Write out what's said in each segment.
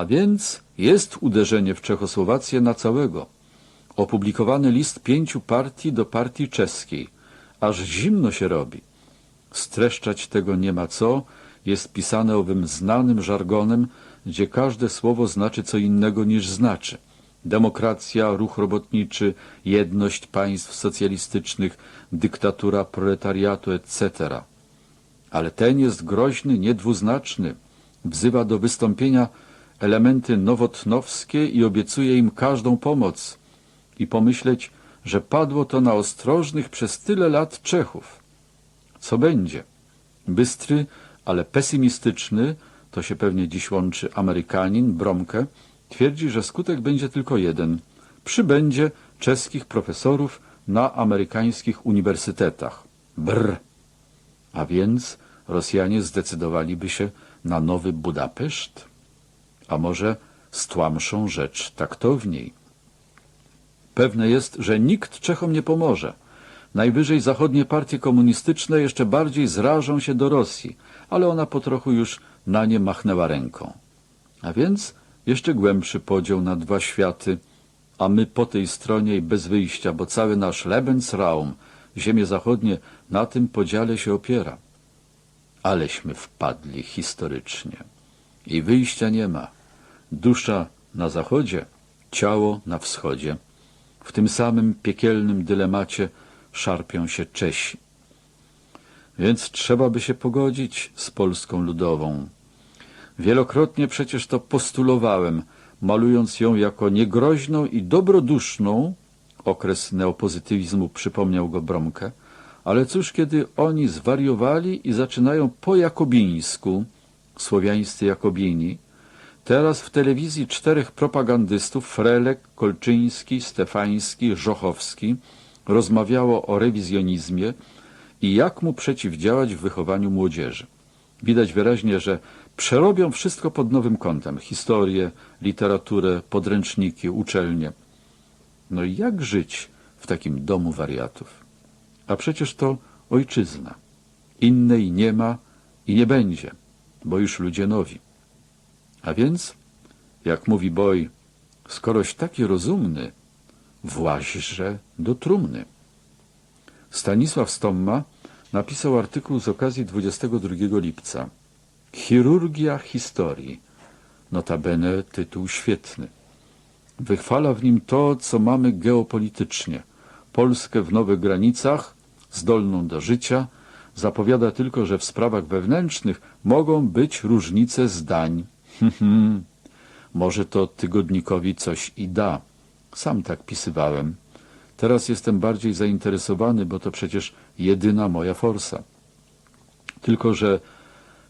A więc jest uderzenie w Czechosłowację na całego. Opublikowany list pięciu partii do partii czeskiej. Aż zimno się robi. Streszczać tego nie ma co, jest pisane owym znanym żargonem, gdzie każde słowo znaczy co innego niż znaczy. Demokracja, ruch robotniczy, jedność państw socjalistycznych, dyktatura proletariatu, etc. Ale ten jest groźny, niedwuznaczny. Wzywa do wystąpienia elementy nowotnowskie i obiecuje im każdą pomoc. I pomyśleć, że padło to na ostrożnych przez tyle lat Czechów. Co będzie? Bystry, ale pesymistyczny, to się pewnie dziś łączy Amerykanin, Bromke, twierdzi, że skutek będzie tylko jeden. Przybędzie czeskich profesorów na amerykańskich uniwersytetach. Brr. A więc Rosjanie zdecydowaliby się na nowy Budapeszt? A może stłamszą rzecz taktowniej? Pewne jest, że nikt Czechom nie pomoże. Najwyżej zachodnie partie komunistyczne jeszcze bardziej zrażą się do Rosji, ale ona po trochu już na nie machnęła ręką. A więc jeszcze głębszy podział na dwa światy, a my po tej stronie i bez wyjścia, bo cały nasz Lebensraum, ziemie zachodnie, na tym podziale się opiera. Aleśmy wpadli historycznie. I wyjścia nie ma. Dusza na zachodzie, ciało na wschodzie. W tym samym piekielnym dylemacie szarpią się Czesi. Więc trzeba by się pogodzić z Polską Ludową. Wielokrotnie przecież to postulowałem, malując ją jako niegroźną i dobroduszną, okres neopozytywizmu przypomniał go Bromkę, ale cóż, kiedy oni zwariowali i zaczynają po jakobińsku, słowiańscy jakobini, teraz w telewizji czterech propagandystów, Frelek, Kolczyński, Stefański, Żochowski, rozmawiało o rewizjonizmie i jak mu przeciwdziałać w wychowaniu młodzieży. Widać wyraźnie, że przerobią wszystko pod nowym kątem. Historię, literaturę, podręczniki, uczelnie. No i jak żyć w takim domu wariatów? A przecież to ojczyzna. Innej nie ma i nie będzie, bo już ludzie nowi. A więc, jak mówi Boj, skoroś taki rozumny, właźże do trumny. Stanisław Stomma napisał artykuł z okazji 22 lipca. Chirurgia historii. Notabene tytuł świetny. Wychwala w nim to, co mamy geopolitycznie. Polskę w nowych granicach, zdolną do życia, zapowiada tylko, że w sprawach wewnętrznych mogą być różnice zdań. Może to tygodnikowi coś i da. Sam tak pisywałem. Teraz jestem bardziej zainteresowany, bo to przecież jedyna moja forsa. Tylko, że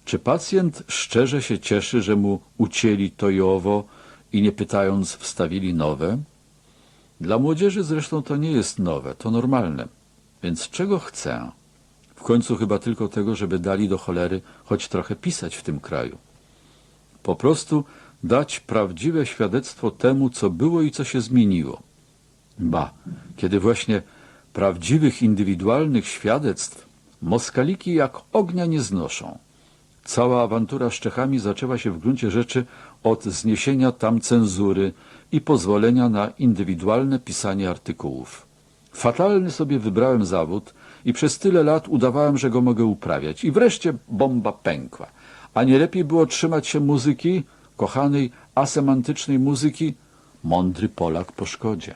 czy pacjent szczerze się cieszy, że mu ucięli to i owo i nie pytając wstawili nowe? Dla młodzieży zresztą to nie jest nowe, to normalne. Więc czego chcę? W końcu chyba tylko tego, żeby dali do cholery choć trochę pisać w tym kraju. Po prostu dać prawdziwe świadectwo temu, co było i co się zmieniło. Ba, kiedy właśnie prawdziwych, indywidualnych świadectw Moskaliki jak ognia nie znoszą. Cała awantura z Czechami zaczęła się w gruncie rzeczy od zniesienia tam cenzury i pozwolenia na indywidualne pisanie artykułów. Fatalny sobie wybrałem zawód i przez tyle lat udawałem, że go mogę uprawiać. I wreszcie bomba pękła. A nie lepiej było trzymać się muzyki, kochanej, asemantycznej muzyki, mądry Polak po szkodzie.